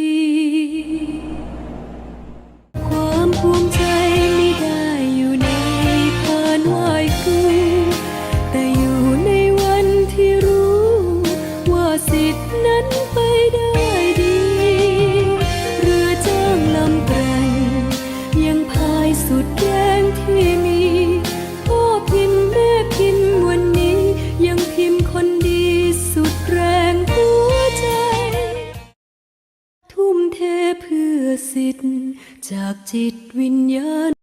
ี สิทธินั้นไปได้ดี เรือจ้างลำแกร่งยังพายสุดแรงที่มีพ่อพิมพ์แม่พิมพ์วันนี้ ยังพิมพ์คนดีสุดแรงหัวใจ ทุ่มเทเพื่อสิทธิ์จากจิตวิญญาณ